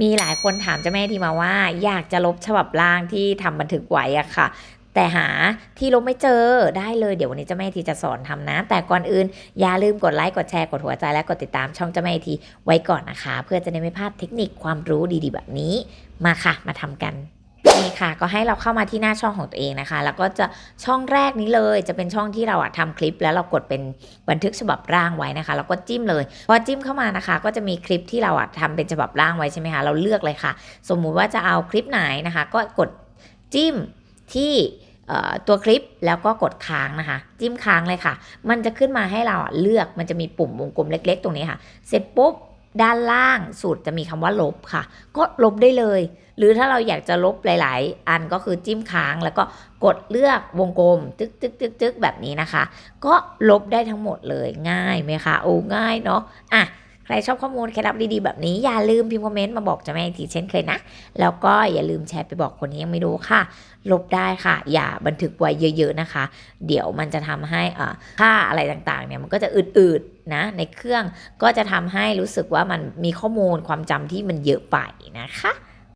มีหลายคนถามเจ้าแม่ทีมาว่า อยากจะลบฉบับล่างที่ทำบันทึกไว้อะค่ะ แต่หาที่ลบไม่เจอได้เลยเดี๋ยววันนี้เจ้าแม่ทีจะสอนทำนะ แต่ก่อนอื่นอย่าลืมกดไลค์กดแชร์กดหัวใจและกดติดตามช่องเจ้าแม่ทีไว้ก่อนนะคะ เพื่อจะได้ไม่พลาดเทคนิคความรู้ดีๆ แบบนี้มาค่ะ มาทำกัน นี่ค่ะก็ให้เราเข้ามาที่หน้าช่องของตัวเองนะคะ แล้วก็จะช่องแรกนี้เลยจะเป็นช่องที่เราอะทำคลิป แล้วเรากดเป็นบันทึกฉบับร่างไว้นะคะ แล้วก็จิ้มเลยพอจิ้มเข้ามานะคะ ก็จะมีคลิปที่เราอะทำเป็นฉบับร่างไว้ใช่ไหมคะเราเลือกเลยค่ะ สมมุติว่าจะเอาคลิปไหนนะคะ ก็กดจิ้มที่ตัวคลิปแล้วก็กดค้างนะคะ จิ้มค้างเลยค่ะ มันจะขึ้นมาให้เราอะเลือกมันจะมีปุ่มวงกลมเล็ก ๆ ตรงนี้ค่ะ เสร็จปุ๊บ ด้านล่างสุดจะมีคำว่าลบค่ะ ก็ลบได้เลย หรือถ้าเราอยากจะลบหลาย ๆ อันก็คือจิ้มค้างแล้วก็กดเลือกวงกลมตึกตึกตึกตึกแบบนี้นะคะ ก็ลบได้ทั้งหมดเลยง่ายไหมคะโอ้ง่ายเนาะอะ ใครชอบข้อมูลเคล็ดลับดีๆแบบนี้อย่าลืมพิมพ์คอมเมนต์มาบอกจะแม่อีกทีเช่นเคยนะ แล้วก็อย่าลืมแชร์ไปบอกคนที่ยังไม่รู้ค่ะ ลบได้ค่ะ อย่าบันทึกไว้เยอะ ๆนะคะ เดี๋ยวมันจะทำให้อ่าค่าอะไรต่างๆเนี่ยมันก็จะอืดๆนะในเครื่องก็จะทำให้รู้สึกว่ามันมีข้อมูลความจำที่มันเยอะไปนะคะ